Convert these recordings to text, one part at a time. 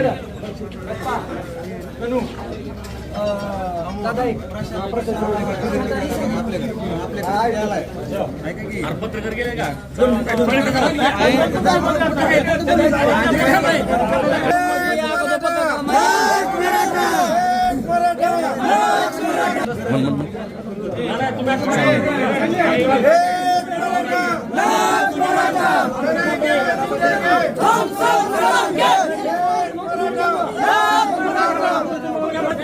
Gracias. दादा एक पत्रकार गेले का Come, come, come, come!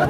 काय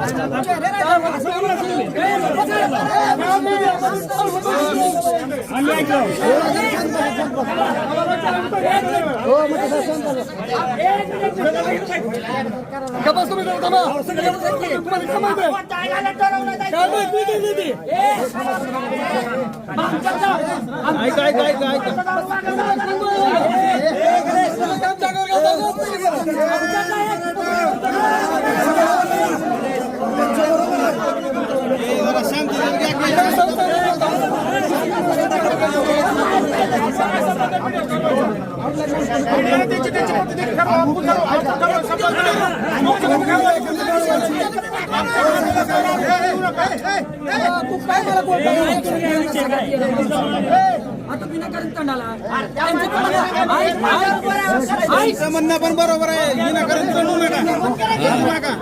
म्हणणं पण बरोबर आहे विनाकारण चढू नका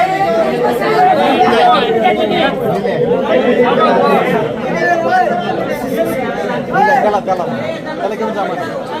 बंद करायला कॅमेरे छत्रपती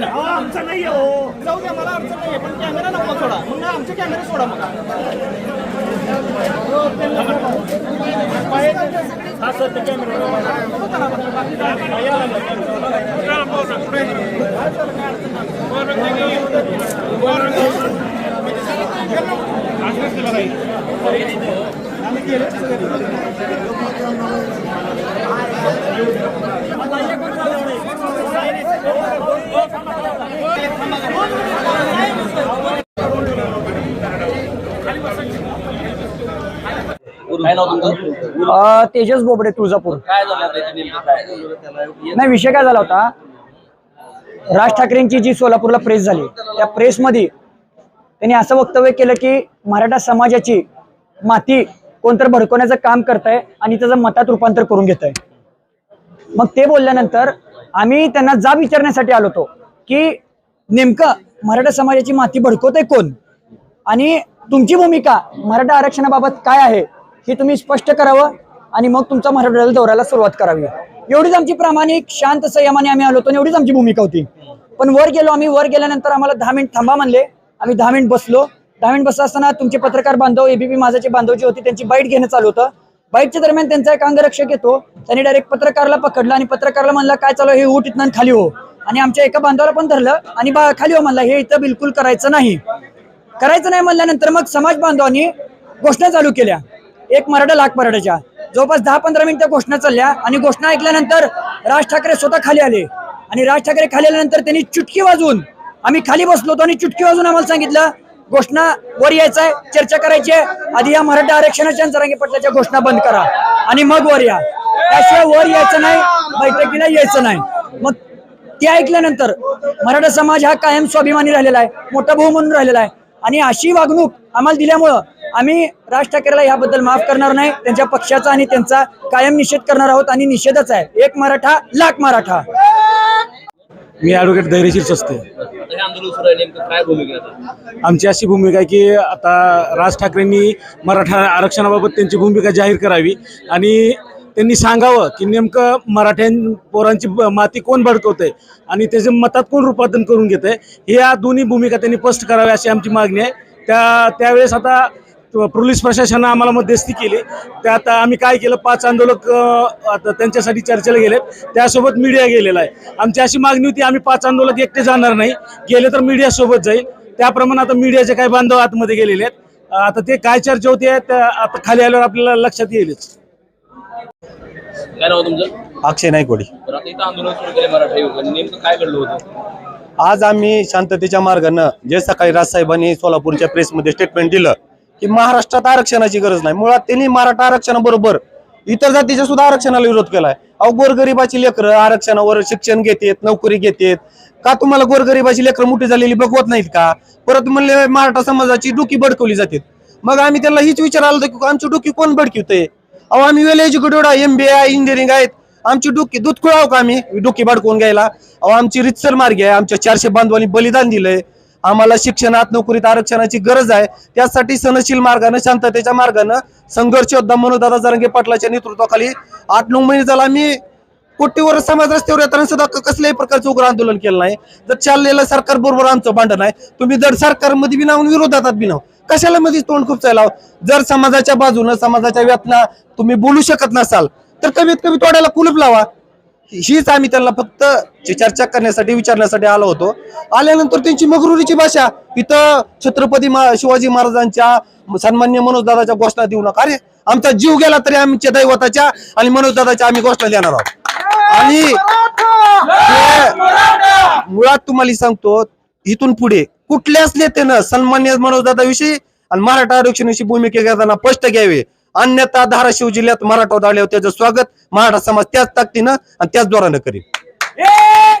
पण काढा आमचा नाही हो जाऊ द्या मला अडचण नाहीये पण कॅमेरा नको सोडा. मग आमचे कॅमेरे सोडा मग. हा सर ते काय नाव तुमचं? अ, तेजस बोबडे तुळजापूर. काय झालं आता इथे नेमकं काय? नाही विषय काय झाला होता? राज ठाकरेंची जी सोलापूरला प्रेस झाली त्या प्रेसमध्ये त्यांनी असं वक्तव्य केलं की मराठा समाजाची माती कोणतर भडकवण्याचं काम करत आहे आणि त्याचं मतात रूपांतर करून घेत आहे मग ते बोलल्यानंतर आम्ही त्यांना जाब विचारण्यासाठी आलो होतो की नेमकं मराठा समाजाची माती भडकवतंय कोण? आणि तुमची भूमिका मराठा आरक्षणाबाबत काय आहे? हे तुम्ही स्पष्ट करावं आणि मग तुमचा मराठा दौऱ्याला सुरुवात करावी. एवढीच आमची प्रामाणिक शांत संयमाने आम्ही आलो होतो आणि एवढीच आमची भूमिका होती. पण वर गेलो आम्ही वर गेल्यानंतर आम्हाला दहा मिनिट थांबा म्हणले. आम्ही दहा मिनिट बसलो. दहा मिनिट बसला असताना तुमचे पत्रकार बांधव एबीपी माझाचे बांधव जे होते त्यांची बाईट घेणं चालू होतं. बाईटच्या दरम्यान त्यांचा एक अंगरक्षक येतो. त्यांनी डायरेक्ट पत्रकारला पकडलं आणि पत्रकारला म्हणला काय चालू हे उठ इथनं खाली हो. आणि आमच्या एका बांधवाला पण धरलं आणि खाली हो म्हणला हे इथं बिलकुल करायचं नाही. करायचं नाही म्हणल्यानंतर मग समाज बांधवांनी घोषणा चालू केल्या. एक मराठा लाख मराठाच्या जवळपास दहा पंधरा मिनिटं घोषणा चालल्या आणि घोषणा ऐकल्यानंतर राज ठाकरे स्वतः खाली आले. आणि राज ठाकरे खाली आल्यानंतर त्यांनी चुटकी वाजवून आम्ही खाली बसलो होतो आणि चुटकी वाजून आम्हाला सांगितलं घोषणा वर यायचा आहे चर्चा करायची आहे. आधी या मराठा आरक्षणाच्या आणि पटलाच्या घोषणा बंद करा आणि मग वर या. त्याशिवाय वर यायचं नाही बैठकीला यायचं नाही. मग ते ऐकल्यानंतर मराठा समाज हा कायम स्वाभिमानी राहिलेला आहे मोठा भाऊ म्हणून राहिलेला आहे. आणि अशी वागणूक आम्हाला दिल्यामुळं आम्ही राज ठाकरेला याबद्दल माफ करणार नाही. त्यांच्या पक्षाचा आणि त्यांचा कायम निषेध करणार आहोत आणि निषेधच आहे. एक मराठा लाख मराठा. मी ऍडव्होकेट धैर्यशील सस्ते आता हे आंदोलन सुरू आहे. नेमकं काय भूमिका आहे आता? आमची अशी भूमिका आहे की आता राज ठाकरेंनी मराठा आरक्षणाबाबत त्यांची भूमिका जाहीर करावी आणि त्यांनी सांगावं की नेमकं मराठ्यां पोरांची माती कोण भडकवतंय आणि त्याचे मतात कोण रूपांतरण करून घेत आहे या दोन्ही भूमिका त्यांनी स्पष्ट कराव्या अशी आमची मागणी आहे. त्या त्यावेळेस आता पोलीस प्रशासनानं आम्हाला मध्यस्थी केली. त्यात आम्ही काय केलं पाच आंदोलक आता त्यांच्यासाठी चर्चेला गेलेत. त्यासोबत मीडिया गेलेला आहे. आमची अशी मागणी होती आम्ही पाच आंदोलक एकटे जाणार नाही. गेले तर मीडिया सोबत जाईल. त्याप्रमाणे आता मीडियाचे काही बांधव आतमध्ये गेलेले आहेत. आता ते काय चर्चा होती आहे त्या आता खाली आल्यावर आपल्याला लक्षात येईलच. काय नाव तुमचं? अक्षय नायकवाडी तर आता इथं आंदोलन सुरू केले मराठा युवकांनी. नेमकं काय घडलं होतं? आज आम्ही शांततेच्या मार्गानं जे सकाळी राजसाहेबांनी सोलापूरच्या प्रेसमध्ये स्टेटमेंट दिलं की महाराष्ट्रात आरक्षणाची गरज नाही. मुळात त्यांनी मराठा आरक्षणाबरोबर इतर जातीच्या सुद्धा आरक्षणाला विरोध केलाय. अहो गोरगरिबाची लेकरं आरक्षणावर शिक्षण घेतेत नोकरी घेतेत. का तुम्हाला गोरगरिबाची लेकरं मोठी झालेली बघवत नाहीत का? परत म्हणले मराठा समाजाची डोकी भडकवली जाते मग आम्ही त्यांना हीच विचारायला होतं की आमची डोकी कोण बडकिवतंय? अहो आम्ही well educated M B I engineering आहेत. आमची डोकी दूध खुळाव का आम्ही? डोकी भडकवून घ्यायला. अहो आमची रितसर मार्ग आहे आमच्या चारशे बांधवांनी बलिदान दिलंय. आम्हाला शिक्षणात नोकरीत आरक्षणाची गरज आहे. त्यासाठी सनशील मार्गानं शांततेच्या मार्गानं संघर्ष योद्धा मनोदादा जरंगे पाटलाच्या नेतृत्वाखाली आठ नऊ महिने झाला. आम्ही कोटीवर समाज रस्त्यावर येताना सुद्धा कसल्याही प्रकारचं उग्र आंदोलन केलं नाही. जर चाललेलं सरकार बरोबर आमचं भांडण आहे तुम्ही जर सरकारमध्ये बिनावून विरोधात बिनाव कशाला मध्ये तोंड खूप चालाव जर समाजाच्या बाजूनं समाजाच्या व्यातना तुम्ही बोलू शकत नसाल तर कमीत कमी तोड्याला कुलूप लावा. हीच आम्ही त्यांना फक्त चर्चा करण्यासाठी विचारण्यासाठी आलो होतो. आल्यानंतर त्यांची मगरुरीची भाषा इथं छत्रपती शिवाजी महाराजांच्या सन्मान्य मनोजदादाच्या घोषणा देऊ नका. अरे आमचा जीव गेला तरी आमच्या दैवताच्या आणि मनोजदादाच्या आम्ही घोषणा देणार आहोत. आणि मुळात तुम्हाला सांगतो इथून पुढे कुठल्याच नेत्यानं सन्मान्य मनोजदादाविषयी आणि मराठा आरक्षणाविषयी भूमिका घेताना स्पष्ट घ्यावे. अन्यथा धाराशिव जिल्ह्यात मराठा आल्यावर त्याचं स्वागत मराठा समाज त्याच ताकदीनं आणि त्याच द्वारानं करेल